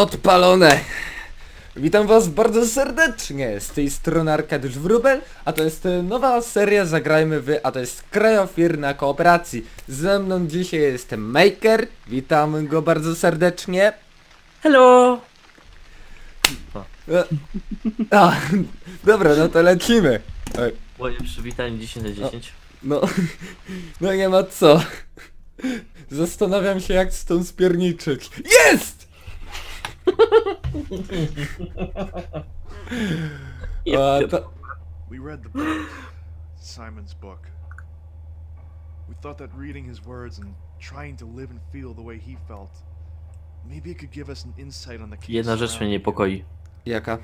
Odpalone! Witam was bardzo serdecznie, z tej strony Arkadiusz Wróbel, a to jest e, nowa seria Zagrajmy Wy, a to jest Krajofirna Kooperacji. Ze mną dzisiaj jest Maker, witam go bardzo serdecznie. Hello! E, A, dobra, no to lecimy. Oj, Moje przywitanie 10 na 10. No, no nie ma co. Zastanawiam się jak z tą spierniczyć. Jest! A, to, We read the book, Simon's book. We thought that reading his words and trying to live and feel the way he felt, maybe it could give us an insight on the key Jedna rzecz mnie niepokoi. jaka?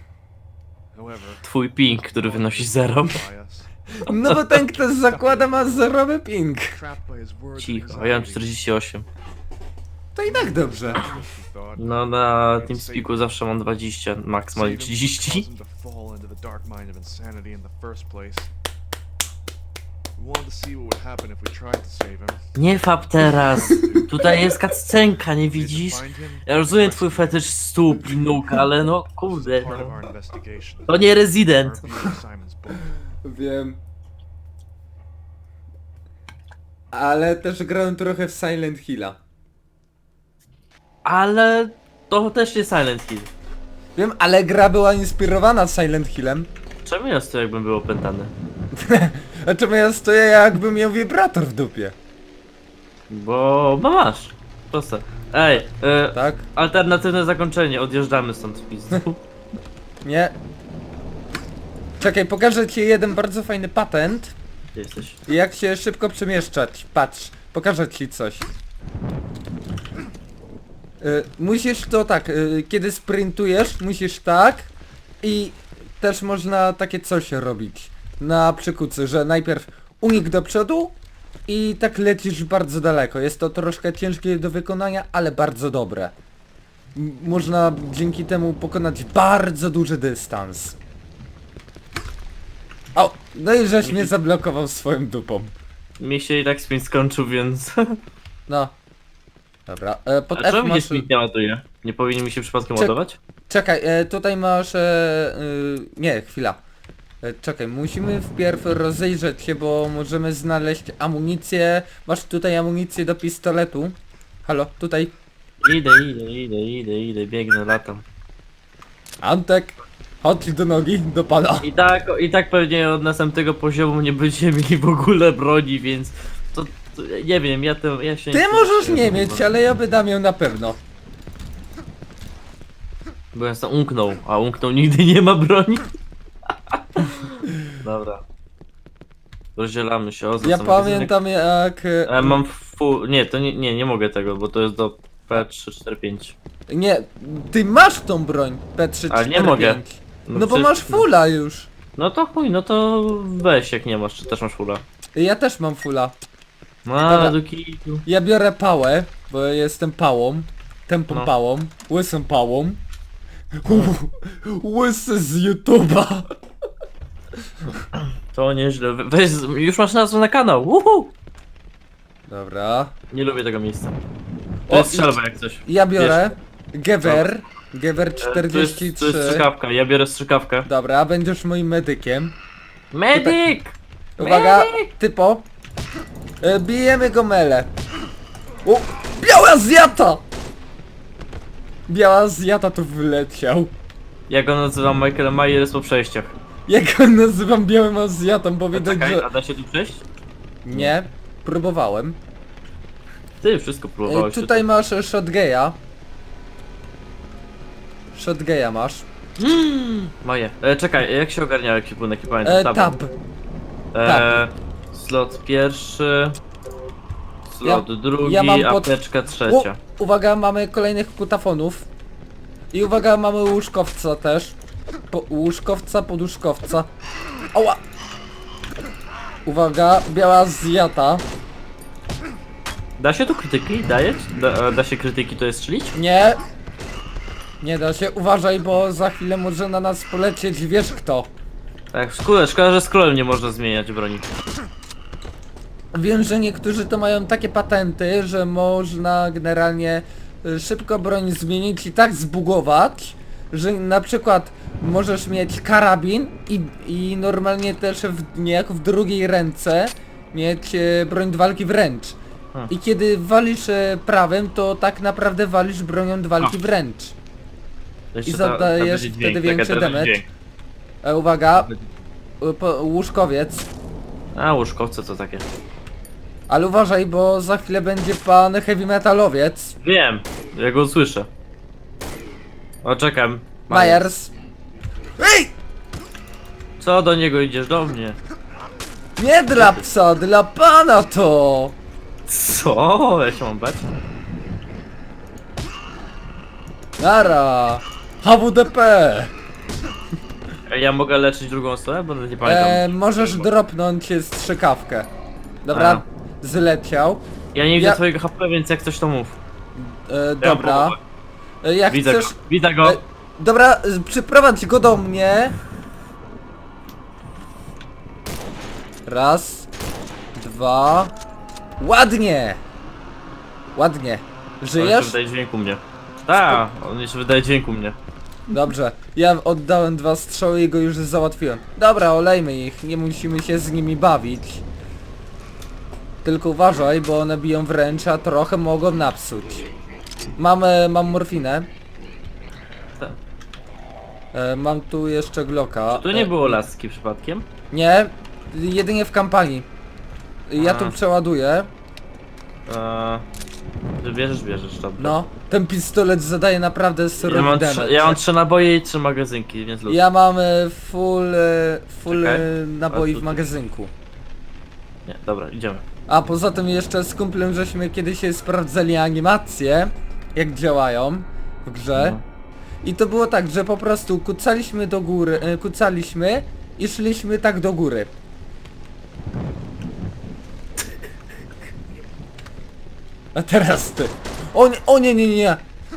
However, Twój ping, który wynosi 0. by us, No bo ten kto zakłada ma zerowy ping. trapped by his words and Cicho, a ja mam anxiety, 48. To i tak dobrze. No na TeamSpeaku zawsze mam 20, maksymalnie save him, 30. cause him to fall into the dark mind of insanity in the first place. We wanted to see what would happen if we tried to save him. Nie fab teraz! Tutaj jest cutscenka, nie widzisz? Ja rozumiem twój fetysz stóp i nóg, ale no kurde no. To nie rezydent. Wiem. Ale też grałem trochę w Silent Hilla. Ale to też nie Silent Hill. Wiem, ale gra była inspirowana Silent Hillem. Czemu ja to jakbym był opętany? A czemu ja stoję jakbym miał wibrator w dupie? Bo, bo masz. Proste. Ej, e, Tak? alternatywne zakończenie, odjeżdżamy stąd w pizdu. Nie. Czekaj, pokażę ci jeden bardzo fajny patent. Gdzie jesteś? Jak się szybko przemieszczać. Patrz, pokażę ci coś. Y, musisz to tak, y, kiedy sprintujesz, musisz tak i też można takie coś robić na przykucy, że najpierw unik do przodu i tak lecisz bardzo daleko. Jest to troszkę ciężkie do wykonania, ale bardzo dobre. M- można dzięki temu pokonać bardzo duży dystans. O, no i żeś mnie zablokował swoją dupą. Mi się i tak sprint skończył, więc... No. Dobra, e, pod A F czemu mi się masz... sprint nie ładuje? Nie powinien mi się przypadkiem Czek- ładować? Czekaj, e, tutaj masz... E, y, nie, chwila. E, czekaj, musimy wpierw rozejrzeć się, bo możemy znaleźć amunicję. Masz tutaj amunicję do pistoletu. Halo, tutaj. Idę, idę, idę, idę, idę, biegnę, latam. Antek, chodź do nogi, do pana. I tak, i tak pewnie od następnego poziomu nie będziemy mieli w ogóle broni, więc... Nie wiem, ja to, ja się Ty nie możesz nie mieć, ale ja wydam ją na pewno. Bo ja sam umknął, a umknął nigdy nie ma broni. Dobra. Rozdzielamy się, o Ja pamiętam jak... e, E, mam fu... Nie, to nie, nie, nie mogę tego, bo to jest do P345. Nie, ty masz tą broń P345. Ale nie mogę. No, bo przecież- masz fulla już. No to chuj, no to weź jak nie masz, czy też masz fula. Ja też mam No, Dobra. do kitu. Ja biorę pałę, bo jestem pałą. Tępą No. pałą. Łysą pałą. Łysy z YouTube'a. To nieźle. We- Weź, już masz nazwę na kanał, uhu! Dobra. Nie lubię tego miejsca. O, To jest i- strzelba jak coś. Ja biorę Gewer. Gewer E, To jest, to jest 43. strzykawka, ja biorę strzykawkę. Dobra, będziesz moim medykiem. Medyk! Uwaga, typo. E, bijemy go mele. O, biała zjata! Biała zjata tu wyleciał. Ja go nazywam Michael Myers po przejściach. Ja go nazywam białym Azjatą, bo widać, Czekaj, że... a da się tu przejść? Nie, próbowałem. Ty wszystko E, próbowałeś. tutaj masz e, shotgeja. Shotgeja masz. Moje. E, czekaj, jak się ogarnia ekwipunek, nie pamiętam. E, Tabem. tab. E, slot pierwszy. Slot drugi, ja mam pod- apteczka U, trzecia. uwaga, mamy kolejnych kutafonów. I uwaga, mamy łóżkowca też. Po, łóżkowca, poduszkowca. Ała! Uwaga, biała zjata. Da się tu krytyki? Daje? Da, da się krytyki to jest strzelić? Nie. Nie da się, uważaj, bo za chwilę może na nas polecieć wiesz kto. Tak, szkoda, szkoda, że scrollem nie można zmieniać broni. Wiem, że niektórzy to mają takie patenty, że można generalnie y, szybko broń zmienić i tak zbugować, że na przykład możesz mieć karabin i, i normalnie też w, niejako w drugiej ręce mieć e, broń do walki wręcz. Hmm. I kiedy walisz e, prawym, to tak naprawdę walisz bronią do walki wręcz. Jeszcze I ta- ta zadajesz będzie wtedy taka większy teraz damage. dźwięk. E, uwaga, e, po, łóżkowiec. A, łóżkowce to takie. Ale uważaj, bo za chwilę będzie pan heavy metalowiec. Wiem, ja go słyszę. O, czekam. Myers. Ej! Co do niego idziesz? Do mnie. Nie dla psa, dla pana to! Co? Ja się mam bać? Nara! HWDP! Ej, Ja mogę leczyć drugą osobę? Bo nie pamiętam. E, możesz dropnąć strzykawkę. Dobra, A. zleciał. Ja nie widzę ja- twojego HP, więc jak coś to mów. E, dobra. E, jak Widzę chcesz... go. Widzę go. E, dobra, e, przyprowadź go do mnie. Raz, dwa. Ładnie! Ładnie. On Żyjesz? wydaje dźwięk u mnie. Tak, on się wydaje dźwięk u mnie. Dobrze, ja oddałem dwa strzały i go już załatwiłem. Dobra, olejmy ich, nie musimy się z nimi bawić. Tylko uważaj, bo one biją wręcz, a trochę mogą napsuć. Mamy, mam morfinę. Tak. E, mam tu jeszcze Glocka. Tu nie E, było laski przypadkiem? Nie, jedynie w kampanii. Ja A. tu przeładuję. Eee, bierzesz, bierzesz, dobra. No, ten pistolet zadaje naprawdę Ja srogi mam, damage. trzy, ja mam trzy naboje i trzy magazynki, więc luz. Ja mam e, full, e, full Czekaj. e, naboi A w tu- magazynku. Nie, dobra, idziemy. A poza tym jeszcze z kumplem żeśmy kiedyś sprawdzali animacje, jak działają w grze. No. I to było tak, że po prostu kucaliśmy do góry, e, kucaliśmy i szliśmy tak do góry. A teraz ty. O nie, o nie, nie, nie.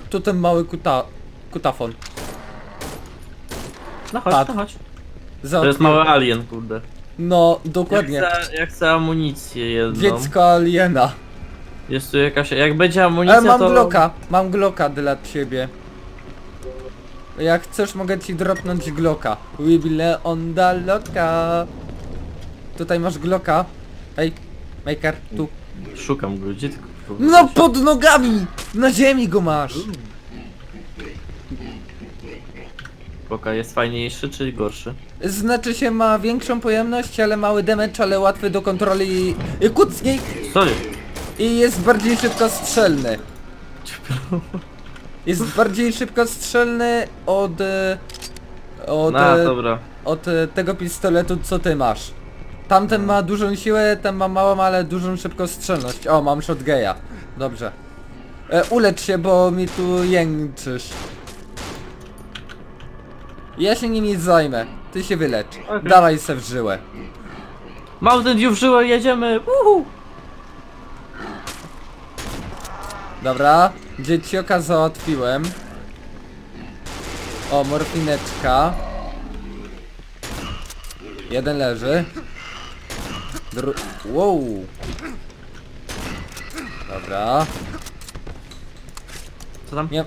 To ten mały kuta, kutafon. No chodź, Padł. no chodź. To Załatwiłem. jest mały alien, kurde. No, Ja dokładnie. chcę, ja chcę amunicję jedną. Dziecko aliena. Jest tu jakaś... Jak będzie amunicja, Ale mam to... Glocka, mam Glocka dla ciebie. Jak chcesz mogę ci dropnąć Glocka. We be on the locka. Tutaj masz Glocka. Ej, Maker, tu. Szukam go, gdzie ty... No pod nogami! Na ziemi go masz! Boka jest fajniejszy czy gorszy? Znaczy się ma większą pojemność, ale mały damage, ale łatwy do kontroli. I kucnij! Co jest? I jest bardziej szybko strzelny. Jest bardziej szybko strzelny od... e, Od... No, e, dobra. od e, tego pistoletu co ty masz. Tamten ma dużą siłę, ten ma małą, ale dużą szybkostrzelność. O, mam shotgeja. Dobrze. E, ulecz się, bo mi tu jęczysz. Ja się nimi zajmę. Ty się wylecz. Okej. Dawaj se w żyłę. Mountain Dew żyły, jedziemy! Uhu! Dobra. Dziecioka załatwiłem. O, morfineczka. Jeden leży. Dru... Wow. Dobra. Co tam? Nie...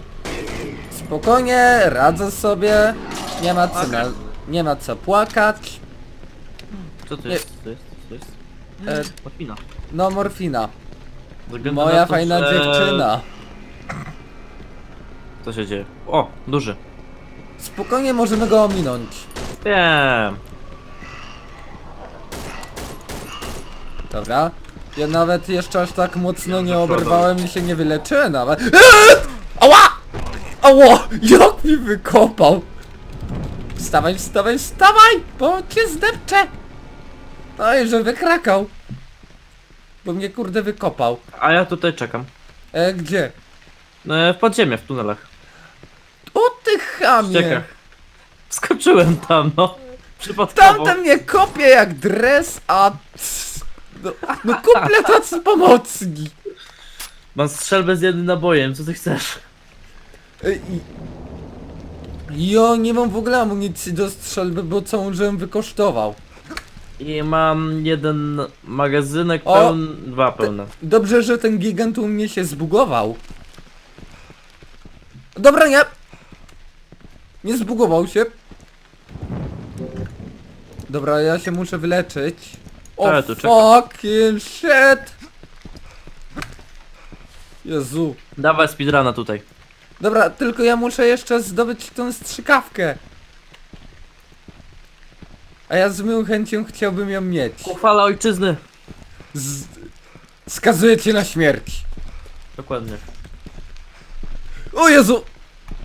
Spokojnie, radzę sobie. Nie ma co na... Nie ma co płakać. Co to jest? Co to jest? Co to jest? E, Morfina. no morfina. Moja to, fajna że- dziewczyna. Co się dzieje? O, duży. Spokojnie możemy go ominąć. Wiem. Dobra. Ja nawet jeszcze aż tak mocno nie oberwałem i się nie wyleczyłem nawet. Eee! Ała! Ała! Jak mi wykopał! Wstawaj, wstawaj, wstawaj! Bo cię zdepczę! Oj, że wykrakał. Bo mnie kurde wykopał. A ja tutaj czekam. E, gdzie? E, w podziemie, w tunelach. O ty W chamie! ściekach. Skoczyłem tam, no. Przypadkowo. Tamten mnie kopie jak dres, a... No, no kuple tacy pomocni. Mam strzelbę z jednym nabojem, co ty chcesz? Ej, i- Jo, nie mam w ogóle amunicji do strzelby, bo całą żem wykosztował. I mam jeden magazynek O! pełny, dwa pełne. Dobrze, że ten gigant u mnie się zbugował. Dobra, nie! Nie zbugował się. Dobra, ja się muszę wyleczyć. O Ale czekam. fucking shit! Jezu. Dawaj speedruna tutaj. Dobra, tylko ja muszę jeszcze zdobyć tą strzykawkę. A ja z moją chęcią chciałbym ją mieć. Uchwala ojczyzny. Z... Skazuję cię na śmierć. Dokładnie. O Jezu!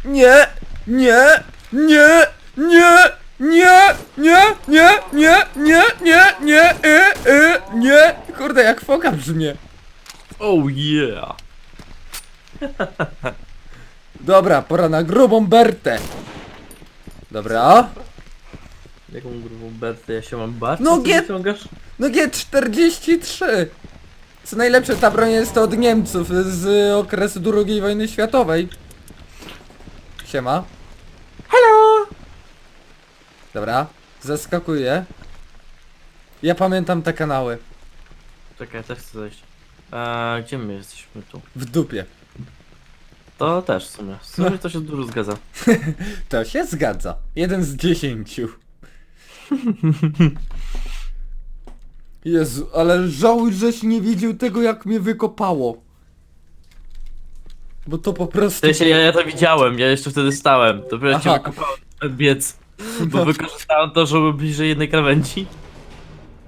Nie! Nie! Nie! Nie! Nie! Nie! Nie! Nie! Nie! Nie! Nie! Y, y, nie! Kurde, jak foka brzmie. Oh yeah. Dobra, pora na grubą Bertę. Dobra. Jaką grubą Bertę ja się mam bać? No wyciągasz? No G43. Co najlepsze, ta broń jest od Niemców z okresu II wojny światowej. Siema. Hello! Dobra, zaskakuję. Ja pamiętam te kanały. Czekaj, też chcę zejść. A gdzie my jesteśmy tu? W dupie. To też w sumie. W sumie to się dużo zgadza. To się zgadza. Jeden z dziesięciu. Jezu, ale żałuj, żeś nie widział tego jak mnie wykopało. Bo to po W prostu... sensie ja, ja to widziałem, ja jeszcze wtedy stałem. Cię Aha. ten biec. Bo wykorzystałem to, żeby bliżej jednej krawędzi.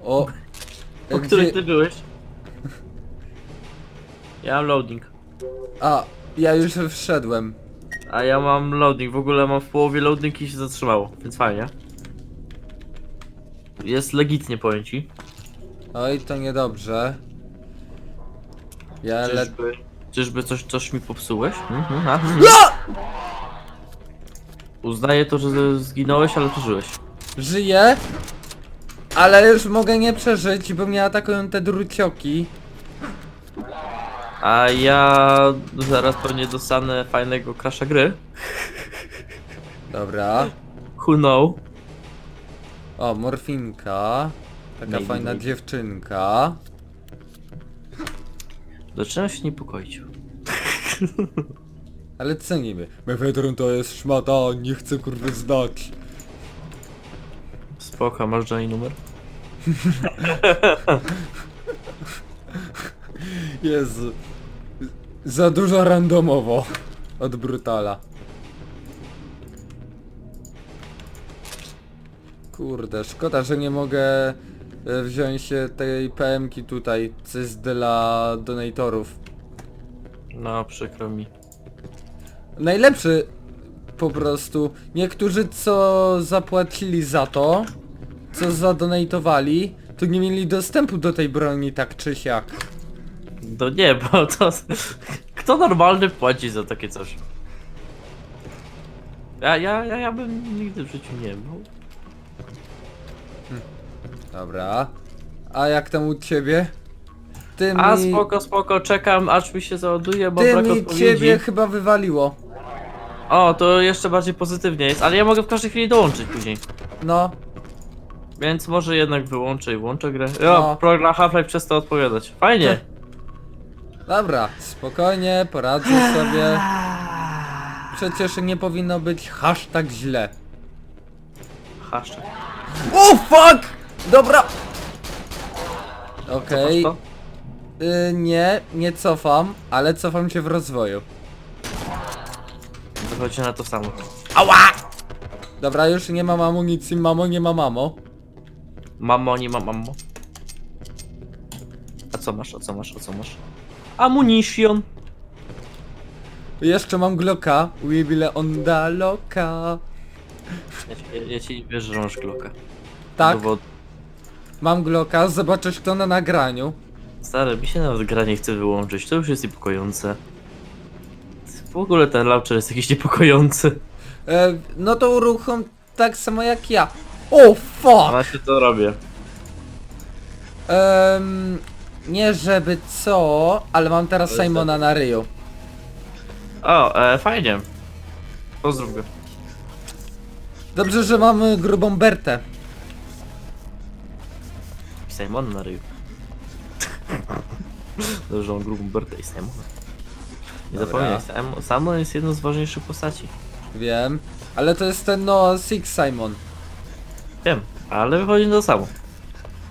O... Po której ty byłeś? Ja mam loading. A, ja już wszedłem. A ja mam loading, w ogóle mam w połowie loading i się zatrzymało, więc fajnie. Jest legitnie powiem ci. Oj, to niedobrze. Ja le... Czyżby, czyżby coś, coś mi popsułeś? Mhm, a, Uznaję to, że zginąłeś, ale przeżyłeś. Żyję, ale już mogę nie przeżyć, bo mnie atakują te drucioki. A ja zaraz pewnie dostanę fajnego crasha gry. Dobra. Who know? O, morfinka. Taka Maybe, fajna maybe. dziewczynka. Zaczynam się niepokoić. Ale co niby? Mefedron to jest szmata, nie chcę kurwy znać. Spoko, masz Johnny numer? Jezu. Za dużo randomowo. Od Brutala. Kurde, szkoda, że nie mogę e, wziąć się tej PM-ki tutaj, co jest dla donatorów. No, przykro mi. Najlepszy po prostu. Niektórzy co zapłacili za to, co zadonatowali, to nie mieli dostępu do tej broni tak czy siak. No nie, bo to... Kto normalny płaci za takie coś? Ja, ja, ja, ja bym nigdy w życiu nie był. Dobra. A jak tam u ciebie? Ty A mi... spoko, spoko, czekam aż mi się załaduje, bo Ty brak mi odpowiedzi. ciebie chyba wywaliło. O, to jeszcze bardziej pozytywnie jest, ale ja mogę w każdej chwili dołączyć później. No. Więc może jednak wyłączę i włączę grę. No. O, program Half-Life przestał odpowiadać. Fajnie. Dobra, spokojnie, poradzę sobie. Przecież nie powinno być hashtag źle. Hashtag. O fuck! Dobra. Okej. To? Y, nie, nie cofam, ale cofam się w rozwoju. Wychodzi na to samo. Dobra, już nie mam amunicji, mamo, nie ma mamo. Mamo, nie mam mamo. A co masz, a co masz, a co masz? Ammunition. Jeszcze mam Glocka, we will on the loka. Ja ci, ja, ja ci że masz Glocka. Tak, Dowod... mam Glocka, zobaczysz to na nagraniu. Stary, mi się nawet gra nie chce wyłączyć, to już jest niepokojące. W ogóle ten launcher jest jakiś niepokojący. E, no to uruchom tak samo jak ja. O A fuck! właśnie to robię. Em, nie żeby co, ale mam teraz Ale Simona na ryju. O, e, fajnie. Pozdrów go. Dobrze, że mamy grubą Bertę. Simon na ryju. Dobrze, że on grubą Bertę i Simona. Nie Dobra. Sam- Samon jest jedną z ważniejszych postaci. Wiem. Ale to jest ten no Six Simon. Wiem, ale wychodzi to samo.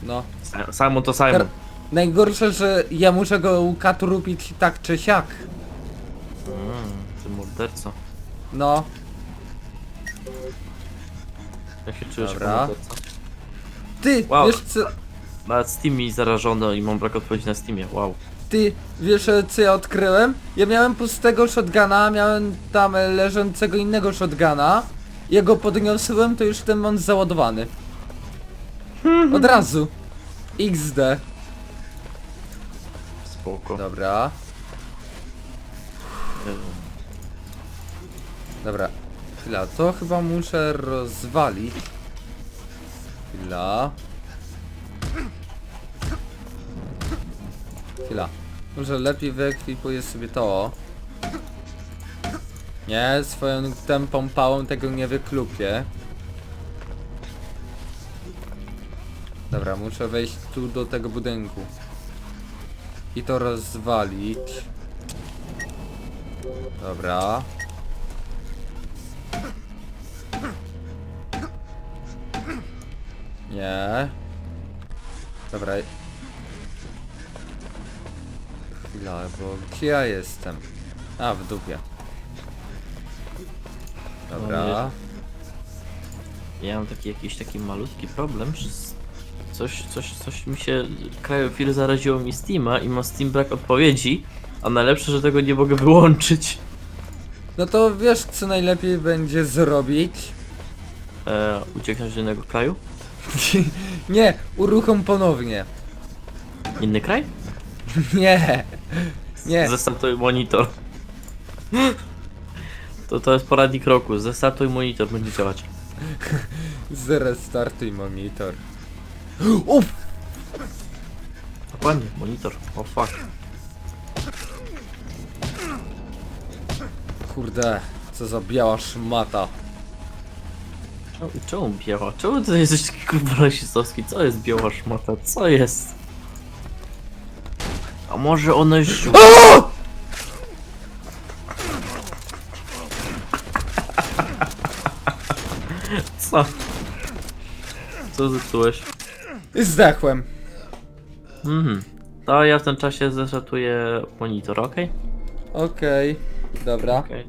No. Sa- Samon to Simon. Najgorsze, że ja muszę go ukatrupić tak czy siak. Mm, ty morderco. No. Jak się czujesz Dobra. jako morderca? Ty, Wow. wiesz co... Nawet Steam mi zarażono i mam brak odpowiedzi na Steamie, wow. Ty, wiesz e, co ja odkryłem? Ja miałem pustego shotguna, miałem tam e, leżącego innego shotguna. Jego podniosłem, to już ten mam załadowany. Od razu. XD. Spoko. Dobra, dobra. Chwila, to chyba muszę rozwalić. Chwila. Chwila. Może lepiej wyekwipuję sobie to. Nie, swoją tępą pałą tego nie wyklupię. Dobra, muszę wejść tu do tego budynku. I to rozwalić. Dobra. Nie. Dobra. Chwila, bo gdzie ja jestem? A, w dupie. Dobra. Ja mam taki jakiś taki malutki problem, s- coś, coś, coś mi się krajofil zaraziło mi Steama i ma Steam brak odpowiedzi, a najlepsze, że tego nie mogę wyłączyć. No to wiesz co najlepiej będzie zrobić? E, ucieknąć do innego kraju? Nie, uruchom ponownie. Inny kraj? Nie. Nie. Zestartuj monitor. To, to jest poradnik roku. Zestartuj monitor, będzie działać. Zrestartuj monitor. Uff! Dokładnie, monitor. O fuck. Kurde, co za biała szmata. Czemu, czemu biała? Czemu ty jesteś taki kurwa rasistowski? Co jest biała szmata? Co jest? A może ona już... Co? Co zepsułeś? Zdechłem. Mhm. To ja w tym czasie zestartuję monitor, okej? Okej, dobra. Okej.